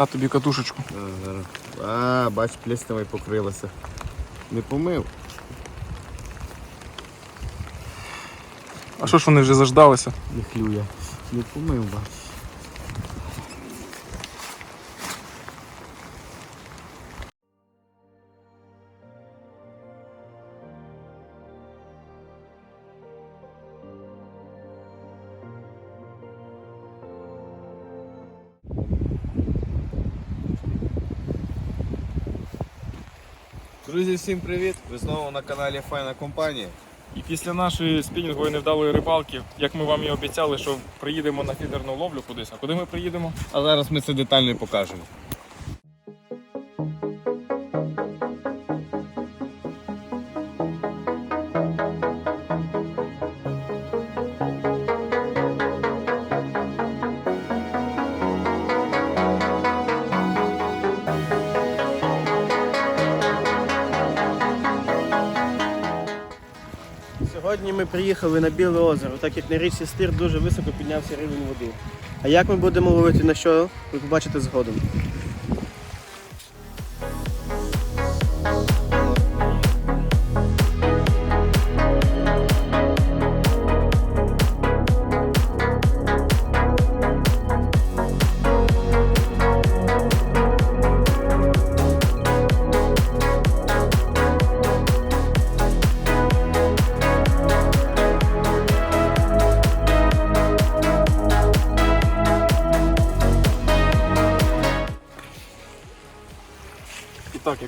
На тобі катушечку. А, бач, плесневою покрилася. Не помив. А що ж вони вже заждалися? Не хлює. Не помив, бач. Друзі, всім привіт! Ви знову на каналі Файна компанія. І після нашої спінінгової невдалої рибалки, як ми вам і обіцяли, що приїдемо на фідерну ловлю кудись. А куди ми приїдемо? А зараз ми це детально і покажемо. Сьогодні ми приїхали на Біле озеро, так як на річці Стир дуже високо піднявся рівень води. А як ми будемо ловити на що, ви побачите згодом.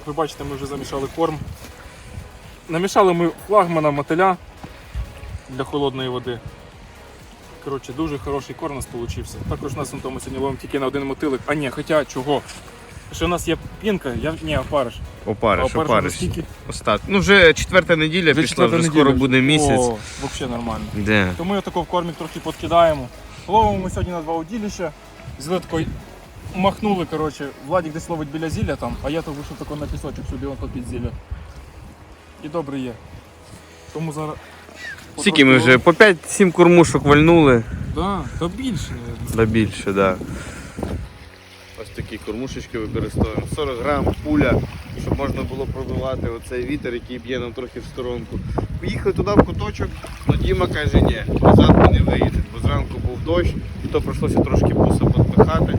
Як ви бачите, ми вже замішали корм. Намішали ми флагмана мотиля для холодної води. Коротше, дуже хороший корм у нас вийшов. Також у нас на тому сьогодні ловимо тільки на один мотилик. А ні, хоча чого? Що у нас є пінка, я ні, опариш. Опариш, опариш опариш. вже? Остат. Ну вже четверта неділя Вже пішла, вже неділя. скоро буде місяць. О, взагалі нормально. Де? Тому я тако в кормік трохи подкидаємо. Ловимо ми сьогодні на два удилища. Взяли такий, махнули, коротше, Владик десь ловить біля зілля там, а я то вийшов тако на пісочок собі он під зілля. І добре є. Тому зараз. Скільки ми вже? По 5-7 кормушок вальнули. Да, та більше. Да більше, так. Да. Ось такі кормушечки використовуємо. 40 грам, пуля, щоб можна було пробивати оцей вітер, який б'є нам трохи в сторонку. Поїхали туди в куточок, але Діма каже, ні, назад ми не виїдемо, бо зранку був дощ, то прийшлося трошки буса підпихати.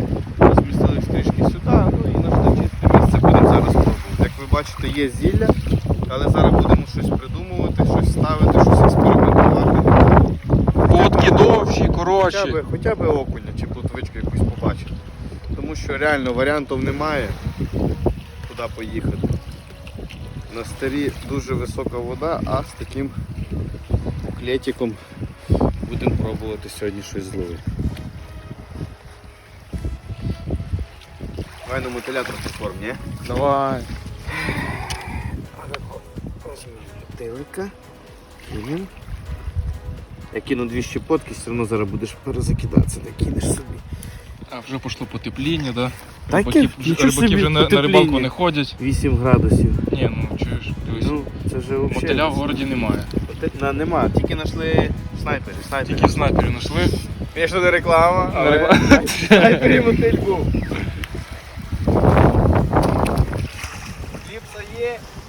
Трішки сюди, ну і знайшли чисте місце, будемо зараз пробувати. Як ви бачите, є зілля, але зараз будемо щось придумувати, щось ставити, щось експериментувати. Водки довші, Хоча коротші. б, хоча б окуня чи плотвичку якусь побачити. Тому що реально варіантів немає куди поїхати. На старі дуже висока вода, а з таким клетиком будемо пробувати сьогодні щось зловити. Давай на мотиля трохи форм, ні? Давай. Мотилика. Кинем. Я кину дві щепотки, все одно зараз будеш перезакидатися, не кинеш собі. А вже пішло потепління, да? Так, Рибаки, рибаки собі вже на, на рибалку не ходять. 8 градусів. Ні, ну чуєш, дивись. Ну, це вже взагалі. Мотиля в городі немає. На, нема, тільки знайшли снайпери. снайпери. Тільки снайпери знайшли. Звісно, не реклама, Не але снайпері мотиль був. gente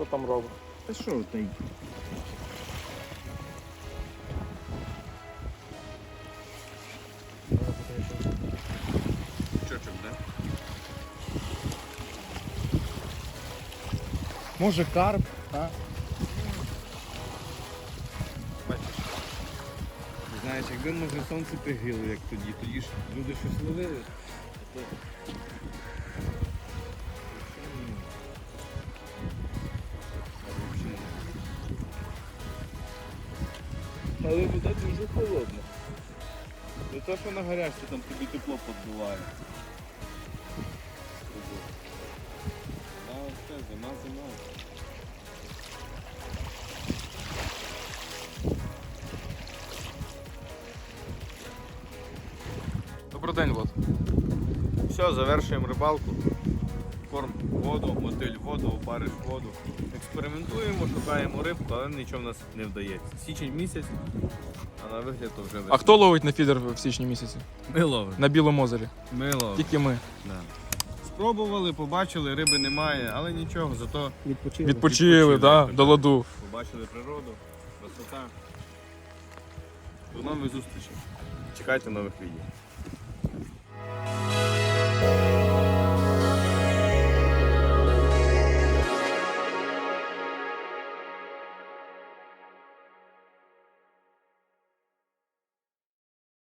Хто там робить? Та що ти? Чочок, да? Може карп, а? Знаєш, якби може сонце пригило, як тоді, тоді ж люди щось ловили. Але вода дуже холодна. Не те, що на гарячці там тобі тепло підбиває. А все, зима, зима. Добрий день, Влад. Все, завершуємо рибалку. Корм воду, мотиль воду, опариш воду. Експериментуємо, шукаємо рибку, але нічого в нас не вдається. Січень місяць, а на вигляд то вже А хто ловить на фідер в січні місяці? Ми ловимо. На Білому озері. Ми ловимо. Тільки ми. Да. Спробували, побачили, риби немає, але нічого, зато Відпочили. Відпочили, Відпочили, да, так. до ладу. побачили природу, красота. До нових зустрічей. Чекайте нових відео.